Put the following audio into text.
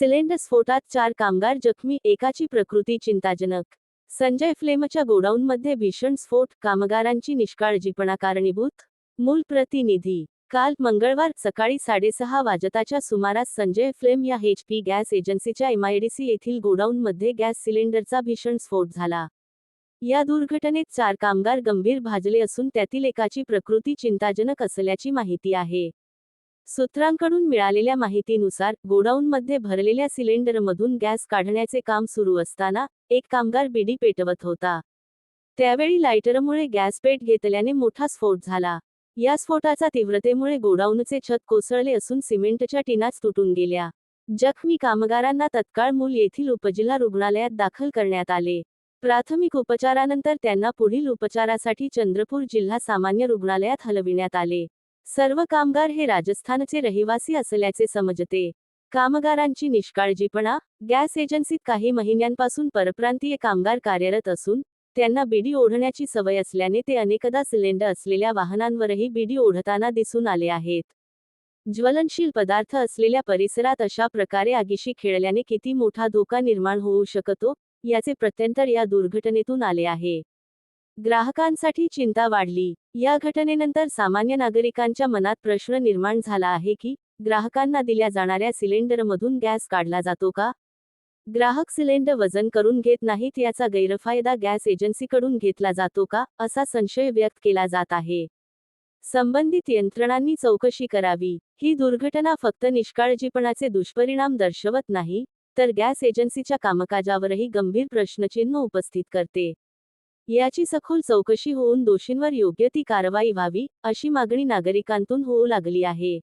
Cylinder स्फोटात चार कामगार जखमी एकाची प्रकृती चिंताजनक. संजय फ्लेमच्या गोडाऊनमध्ये भीषण स्फोट कामगारांची निष्काळजीपणा कारणीभूत. मूल प्रतिनिधी. काल मंगळवार सकाळी साडेसहा वाजताच्या सुमारास संजय फ्लेम या एचपी गॅस एजन्सीच्या एमआयडीसी येथील गोडाऊनमध्ये गॅस सिलेंडरचा भीषण स्फोट झाला. या दुर्घटनेत चार कामगार गंभीर भाजले असून त्यातील एकाची प्रकृती चिंताजनक असल्याची माहिती आहे. सूत्रांकडून मिळालेल्या माहितीनुसार गोडाऊनमध्ये भरलेल्या सिलेंडरमधून गॅस काढण्याचे काम सुरू असताना एक कामगार बिडी पेटवत होता. त्यावेळी लायटरमुळे गॅस पेट घेतल्याने मोठा स्फोट झाला. या स्फोटाचा तीव्रतेमुळे गोडाऊनचे छत कोसळले असून सिमेंटच्या टिनाच तुटून गेल्या. जखमी कामगारांना तत्काळ मूल येथील उपजिल्हा रुग्णालयात दाखल करण्यात आले. प्राथमिक उपचारानंतर त्यांना पुढील उपचारासाठी चंद्रपूर जिल्हा सामान्य रुग्णालयात हलविण्यात आले. सर्व कामगार हे राजस्थानचे रहिवासी असल्याचे समजते. कामगारांची निष्काळजीपणा गॅस एजन्सीत काही महिन्यांपासून परप्रांतीय कामगार कार्यरत असून त्यांना बीडी ओढण्याची सवय असल्याने ते अनेकदा सिलेंडर असलेल्या वाहनांवरही बीडी ओढताना दिसून आले आहेत. ज्वलनशील पदार्थ असलेल्या परिसरात अशा प्रकारे आगीशी खेळल्याने किती मोठा धोका निर्माण होऊ शकतो याचे प्रत्यंतर या दुर्घटनेतून आले आहे. ग्राहकांसाठी चिंता वाढली. या घटनेनंतर सामान्य नागरिकांच्या मनात प्रश्न निर्माण झाला आहे की ग्राहकांना दिल्या जाणाऱ्या सिलेंडरमधून गॅस काढला जातो का? ग्राहक सिलेंडर वजन करून घेत नाहीत याचा गैरफायदा गॅस एजन्सीकडून घेतला जातो का असा संशय व्यक्त केला जात आहे. संबंधित यंत्रणांनी चौकशी करावी. ही दुर्घटना फक्त निष्काळजीपणाचे दुष्परिणाम दर्शवत नाही तर गॅस एजन्सीच्या कामकाजावरही गंभीर प्रश्नचिन्ह उपस्थित करते. याची सखोल चौकशी होऊन दोषींवर योग्य ती कारवाई व्हावी अशी मागणी नागरिकांतून होऊ लागली आहे.